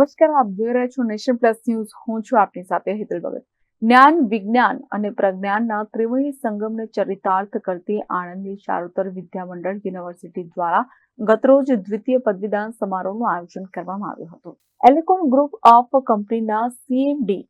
નમસ્કાર, આપ જોઈ રહ્યા છો નેશન પ્લસ ન્યૂઝ. હું છું આપની સાથે હેતલ ભગત. જ્ઞાન, વિજ્ઞાન અને પ્રજ્ઞાનના ત્રિવેણી સંગમને ચરિતાર્થ કરતી આણંદની ચારુતર વિદ્યામંડળ યુનિવર્સિટી દ્વારા ગતરોજ દ્વિતીય પદવીદાન સમારોહનું આયોજન કરવામાં આવ્યું હતું. એલેકોન ગ્રુપ ઓફ કંપનીના સીએમડી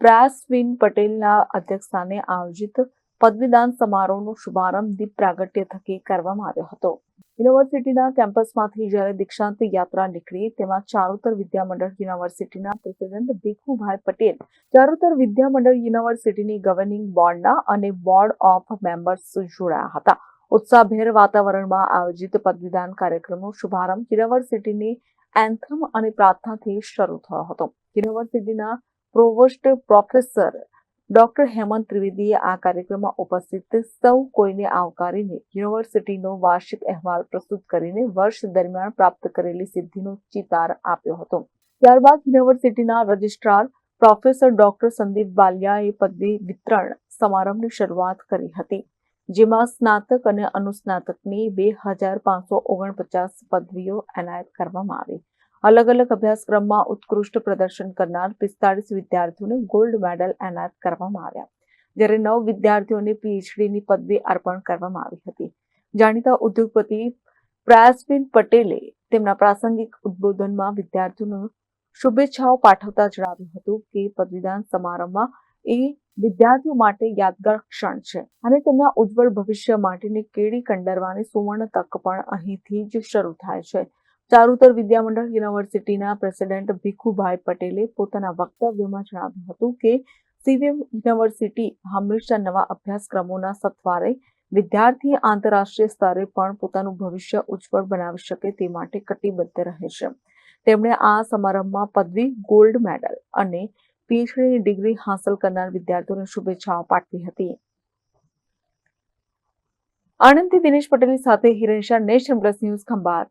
પ્રાસવિન પટેલના અધ્યક્ષસ્થાને આયોજિત પદવીદાન સમારોહનો શુભારંભ દીપ પ્રાગટ્ય થકી કરવામાં આવ્યો હતો. યુનિવર્સિટીના કેમ્પસમાંથી જ્યારે દીક્ષાંત યાત્રા નીકળી, તેમાં ચારુતર વિદ્યામંડળ યુનિવર્સિટીના પ્રેસિડેન્ટ ભીખુભાઈ પટેલ, ચારુતર વિદ્યામંડળ યુનિવર્સિટીની ગવર્નિંગ બોર્ડના અને બોર્ડ ઓફ મેમ્બર્સ જોડાયા હતા. ઉત્સાહભેર વાતાવરણમાં આયોજિત પદવીદાન કાર્યક્રમનો શુભારંભ યુનિવર્સિટીની એન્થમ અને પ્રાર્થનાથી શરૂ થયો હતો. યુનિવર્સિટીના પ્રોવોસ્ટ પ્રોફેસર ડોક્ટર હેમંત ત્રિવેદીએ આ કાર્યક્રમમાં ઉપસ્થિત સૌ કોઈને આવકારીને યુનિવર્સિટીનો વાર્ષિક અહેવાલ પ્રસ્તુત કરીને વર્ષ દરમિયાન પ્રાપ્ત કરેલી સિદ્ધિનો ચિતાર આપ્યો હતો. ત્યારબાદ યુનિવર્સિટીના રજિસ્ટ્રાર પ્રોફેસર ડોક્ટર સંદીપ બાલિયાએ પદવી વિતરણ સમારંભની શરૂઆત કરી હતી, જેમાં સ્નાતક અને અનુસ્નાતકની બે હજાર પાંચસો ઓગણપચાસ પદવીઓ એનાયત કરવામાં આવી. અલગ અલગ અભ્યાસક્રમમાં ઉત્કૃષ્ટ પ્રદર્શન કરનાર પિસ્તાળીસ વિદ્યાર્થીઓને ગોલ્ડ મેડલ એનાયત કરવામાં આવ્યા. જ્યારે નવ વિદ્યાર્થીઓને પીએચડીની પદવી અર્પણ કરવામાં આવી હતી. જાણીતા ઉદ્યોગપતિ પ્રયાસબેન પટેલે તેમના પ્રાસંગિક ઉદબોધનમાં વિદ્યાર્થીઓને શુભેચ્છાઓ પાઠવતા જણાવ્યું હતું કે પદવીદાન સમારંભમાં એ વિદ્યાર્થીઓ માટે યાદગાર ક્ષણ છે અને તેમના ઉજ્જવળ ભવિષ્ય માટેની કેડી કંડરવાની સુવર્ણ તક પણ અહીંથી જ શરૂ થાય છે. ચારુતર વિદ્યામંડળ યુનિવર્સિટીના પ્રેસિડેન્ટ ભીખુભાઈ પટેલે પોતાના વક્તવ્યમાં જણાવ્યું હતું કે સીવીએમ યુનિવર્સિટી હંમેશા નવા અભ્યાસક્રમોના સથવારે વિદ્યાર્થી આંતરરાષ્ટ્રીય સ્તરે પણ પોતાનું ભવિષ્ય ઉજ્જવળ બનાવી શકે તે માટે કટિબદ્ધ રહે છે. તેમણે આ સમારંભમાં પદવી, ગોલ્ડ મેડલ અને પીએચડીની ડિગ્રી હાંસલ કરનાર વિદ્યાર્થીઓને શુભેચ્છાઓ પાઠવી હતી. આણંદથી દિનેશ પટેલની સાથે હિરેશા નેશન પ્લસ ન્યૂઝ ખંભાત.